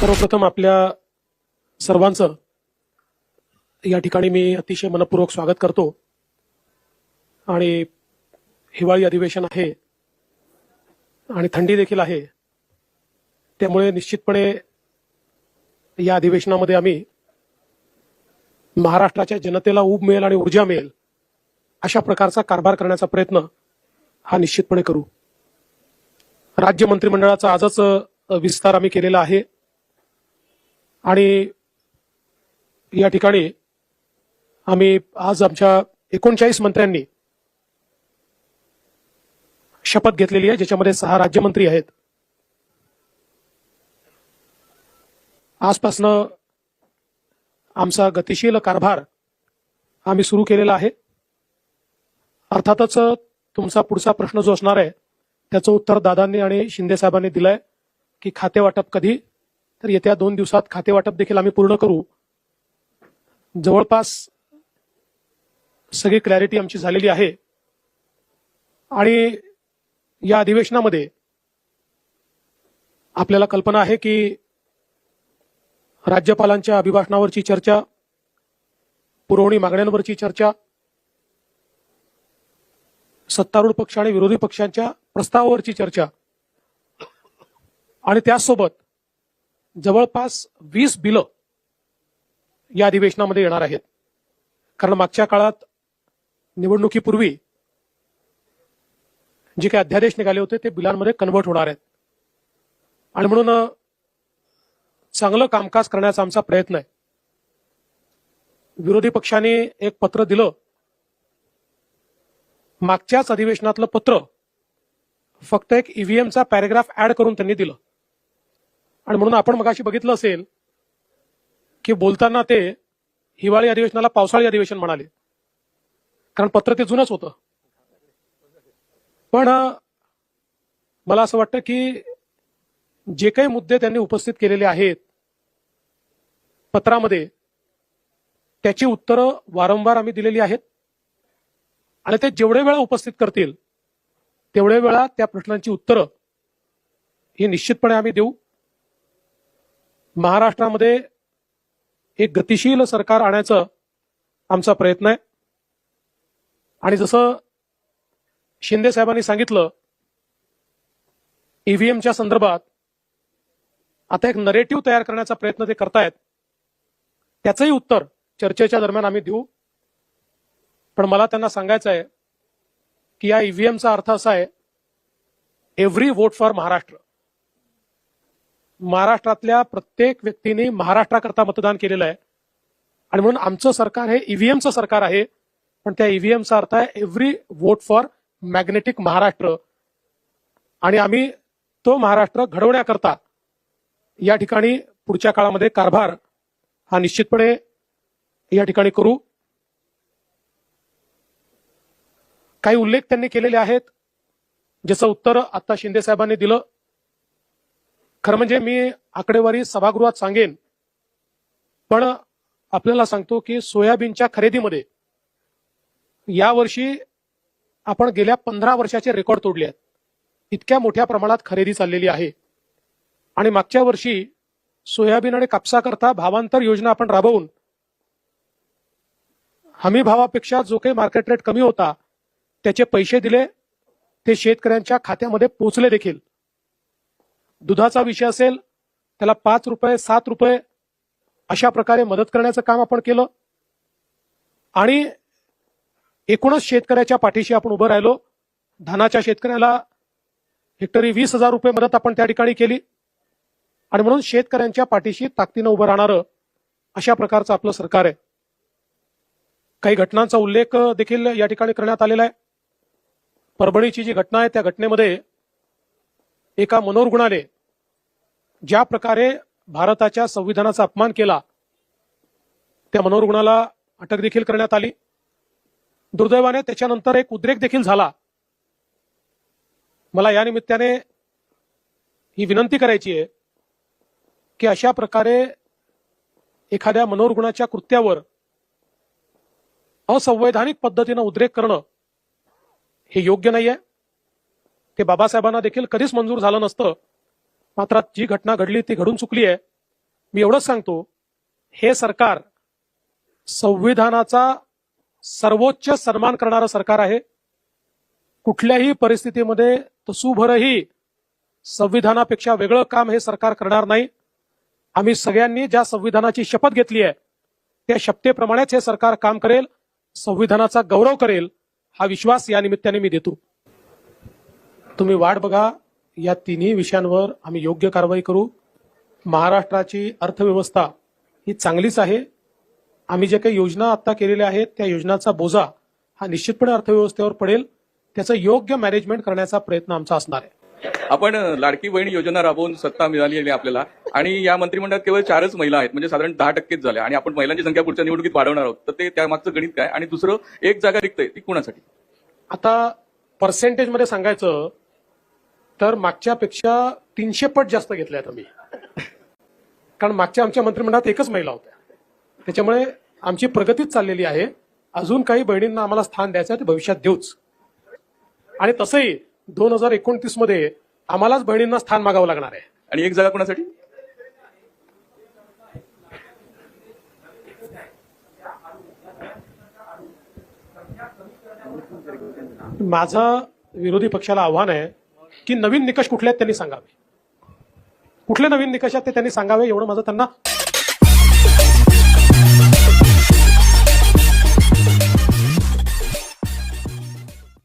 सर्वप्रथम आपल्या सर्वांचं या ठिकाणी मी अतिशय मनपूर्वक स्वागत करतो. आणि हिवाळी अधिवेशन आहे आणि थंडी देखील आहे. त्यामुळे निश्चितपणे या अधिवेशनामध्ये आम्ही महाराष्ट्राच्या जनतेला ऊब मिळेल आणि ऊर्जा मिळेल अशा प्रकारचा कारभार करण्याचा प्रयत्न हा निश्चितपणे करू. राज्य मंत्रिमंडळाचा आजच विस्तार आम्ही केलेला आहे. आणि या ठिकाणी आम्ही आज आमच्या एकोणचाळीस मंत्र्यांनी शपथ घेतलेली आहे ज्याच्यामध्ये सहा राज्यमंत्री आहेत. आजपासनं आमचा गतिशील कारभार आम्ही सुरू केलेला आहे. अर्थातच तुमचा पुढचा प्रश्न जो असणार आहे त्याचं उत्तर दादांनी आणि शिंदे साहेबांनी दिलंय की खाते वाटप कधी तर येत्या दोन दिवसात खाते वाटप देखील आम्ही पूर्ण करू. जवळपास सगळी क्लॅरिटी आमची झालेली आहे. आणि या अधिवेशनामध्ये आपल्याला कल्पना आहे की राज्यपालांच्या अभिभाषणावरची चर्चा पुरवणी मागण्यांवरची चर्चा सत्तारूढ पक्ष आणि विरोधी पक्षांच्या प्रस्तावावरची चर्चा आणि त्याचसोबत जवळपास वीस बिलं या अधिवेशनामध्ये येणार आहेत. कारण मागच्या काळात निवडणुकीपूर्वी जे काही अध्यादेश निघाले होते ते बिलांमध्ये कन्वर्ट होणार आहेत. आणि म्हणून चांगलं कामकाज करण्याचा आमचा प्रयत्न आहे. विरोधी पक्षाने एक पत्र दिलं. मागच्याच अधिवेशनातलं पत्र फक्त एक ईव्हीएमचा पॅरेग्राफ ऍड करून त्यांनी दिलं. आणि म्हणून आपण मगाशी बघितलं असेल की बोलताना ते हिवाळी अधिवेशनाला पावसाळी अधिवेशन म्हणाले. कारण पत्र ते जुनच होतं. पण मला असं वाटतं की जे काही मुद्दे त्यांनी उपस्थित केलेले आहेत पत्रामध्ये त्याची उत्तरं वारंवार आम्ही दिलेली आहेत. आणि ते जेवढे वेळा उपस्थित करतील तेवढे वेळा त्या प्रश्नांची उत्तरं ही निश्चितपणे आम्ही देऊ. महाराष्ट्रामध्ये एक गतिशील सरकार आणायचं आमचा प्रयत्न आहे. आणि जसं शिंदे साहेबांनी सांगितलं ईव्हीएमच्या संदर्भात आता एक नरेटिव्ह तयार करण्याचा प्रयत्न ते करतायत त्याचंही उत्तर चर्चेच्या दरम्यान आम्ही देऊ. पण मला त्यांना सांगायचं आहे की या ईव्हीएमचा अर्थ असा आहे एव्हरी वोट फॉर महाराष्ट्र महाराष्ट्रातल्या प्रत्येक व्यक्तीने महाराष्ट्राकरता मतदान केलेलं आहे. आणि म्हणून आमचं सरकार हे ईव्हीएमचं सरकार आहे. पण त्या ईव्हीएमचा अर्थ आहे every vote for magnetic Maharashtra. आणि आम्ही तो महाराष्ट्र घडवण्याकरता या ठिकाणी पुढच्या काळामध्ये कारभार हा निश्चितपणे या ठिकाणी करू. काही उल्लेख त्यांनी केलेले आहेत. ज्याचं उत्तर आता शिंदे साहेबांनी दिलं खरं म्हणजे मी आकडेवारी सभागृहात सांगेन पण आपल्याला सांगतो की सोयाबीनच्या खरेदीमध्ये यावर्षी आपण गेल्या पंधरा वर्षाचे रेकॉर्ड तोडले आहेत. इतक्या मोठ्या प्रमाणात खरेदी चाललेली आहे. आणि मागच्या वर्षी सोयाबीन आणि कापसाकरता भावांतर योजना आपण राबवून हमी भावापेक्षा जो काही मार्केट रेट कमी होता त्याचे पैसे दिले ते शेतकऱ्यांच्या खात्यामध्ये पोचले देखील. दुधाचा विषय असेल त्याला पाच रुपये सात रुपये अशा प्रकारे मदत करण्याचं काम आपण केलं. आणि एकूणच शेतकऱ्याच्या पाठीशी आपण उभं राहिलो. धानाच्या शेतकऱ्याला हेक्टरी वीस हजार रुपये मदत आपण त्या ठिकाणी केली. आणि म्हणून शेतकऱ्यांच्या पाठीशी ताकदीनं उभं राहणारं अशा प्रकारचं आपलं सरकार आहे. काही घटनांचा उल्लेख देखील या ठिकाणी करण्यात आलेला आहे. परभणीची जी घटना आहे त्या घटनेमध्ये एका मनोरुग्णाने ज्या प्रकारे भारताच्या संविधानाचा अपमान केला त्या मनोरुग्णाला अटक देखील करण्यात आली. दुर्दैवाने त्याच्यानंतर एक उद्रेक देखील झाला. मला या निमित्ताने ही विनंती करायची आहे की अशा प्रकारे एखाद्या मनोरुग्णाच्या कृत्यावर असंवैधानिक पद्धतीनं उद्रेक करणं हे योग्य नाहीये. ते बाबासाहेबांना देखील कधीच मंजूर झालं नसतं. मात्र जी घटना घडली ती घडून चुकली आहे. मी एवढंच सांगतो हे सरकार संविधानाचा सर्वोच्च सन्मान करणारं सरकार आहे. कुठल्याही परिस्थितीमध्ये तसूभरही संविधानापेक्षा वेगळं काम हे सरकार करणार नाही. आम्ही सगळ्यांनी ज्या संविधानाची शपथ घेतली आहे त्या शपथेप्रमाणेच हे सरकार काम करेल संविधानाचा गौरव करेल हा विश्वास या निमित्ताने मी देतो. तुम्ही वाट बघा. या तिन्ही विषयांवर आम्ही योग्य कारवाई करू. महाराष्ट्राची अर्थव्यवस्था ही चांगलीच आहे. आम्ही जे काही योजना आता केलेल्या आहेत त्या योजनाचा बोजा हा निश्चितपणे अर्थव्यवस्थेवर पडेल. त्याचं योग्य मॅनेजमेंट करण्याचा प्रयत्न आमचा असणार आहे. आपण लाडकी बहीण योजना राबवून सत्ता मिळाली आहे आपल्याला. आणि या मंत्रिमंडळात केवळ चारच महिला आहेत. म्हणजे साधारण दहा टक्केच झाल्या आणि आपण महिलांची संख्या पुढच्या निवडणुकीत वाढवणार आहोत. तर ते त्यामागचं गणित काय? आणि दुसरं एक जागा रिक्त आहे. ती कुणासाठी? आता पर्सेंटेजमध्ये सांगायचं तर मागच्यापेक्षा तीनशे पट जास्त घेतल्यात आम्ही. कारण मागच्या आमच्या मंत्रिमंडळात एकच महिला होत्या. त्याच्यामुळे आमची प्रगतीच चाललेली आहे. अजून काही बहिणींना आम्हाला स्थान द्यायचं आहे ते भविष्यात देऊच. आणि तसंही दोन हजार एकोणतीसमध्ये आम्हालाच बहिणींना स्थान मागावं लागणार आहे. आणि एक जागा कुणासाठी? माझं विरोधी पक्षाला आव्हान आहे की नवीन निकष कुठले आहेत त्यांनी सांगावे. कुठले नवीन निकष आहेत ते त्यांनी सांगावे एवढं माझं त्यांना